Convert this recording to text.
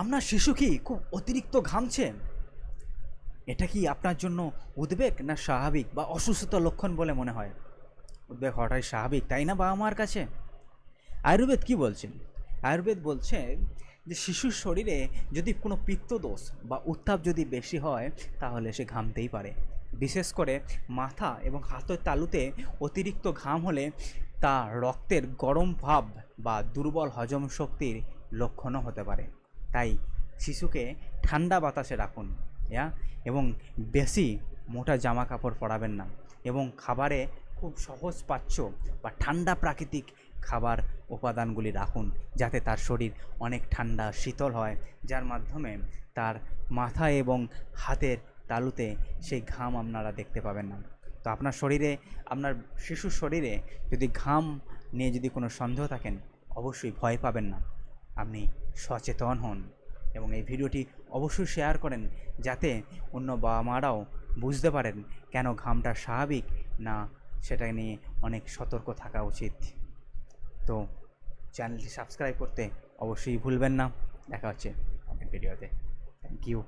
আপনার শিশু কি খুব অতিরিক্ত ঘামছে এটা কি আপনার জন্য উদ্বেগ না স্বাভাবিক বা অসুস্থতার লক্ষণ বলে মনে হয়? উদ্বেগ হওয়াটাই স্বাভাবিক, তাই না বাবা মার কাছে? আয়ুর্বেদ কি বলছেন আয়ুর্বেদ বলছে যে শিশুর শরীরে যদি কোনো পিত্তদোষ বা উত্তাপ যদি বেশি হয়, তাহলে সে ঘামতেই পারে। বিশেষ করে মাথা এবং হাতের তালুতে অতিরিক্ত ঘাম হলে তা রক্তের গরম ভাব বা দুর্বল হজম শক্তির লক্ষণও হতে পারে। তাই শিশুকে ঠান্ডা বাতাসে রাখুন, ইয়া, এবং বেশি মোটা জামা কাপড় পরাবেন না এবং খাবারে খুব সহজ পাচ্য বা ঠান্ডা প্রাকৃতিক খাবার উপাদানগুলি রাখুন যাতে তার শরীর অনেক ঠান্ডা, শীতল হয়, যার মাধ্যমে তার মাথা এবং হাতের তালুতে সেই ঘাম আপনারা দেখতে পাবেন না। তো আপনার শরীরে, আপনার শিশুর শরীরে যদি ঘাম নিয়ে যদি কোনো সন্দেহ থাকেন, অবশ্যই ভয় পাবেন না। আপনি সচেতন হন এবং এই ভিডিওটি অবশ্যই শেয়ার করেন যাতে অন্য বাবা মারাও বুঝতে পারেন কেন ঘামটা স্বাভাবিক না সেটা নিয়ে অনেক সতর্ক থাকা উচিত। তো চ্যানেলটি সাবস্ক্রাইব করতে অবশ্যই ভুলবেন না। দেখা হচ্ছে ভিডিওতে। Thank you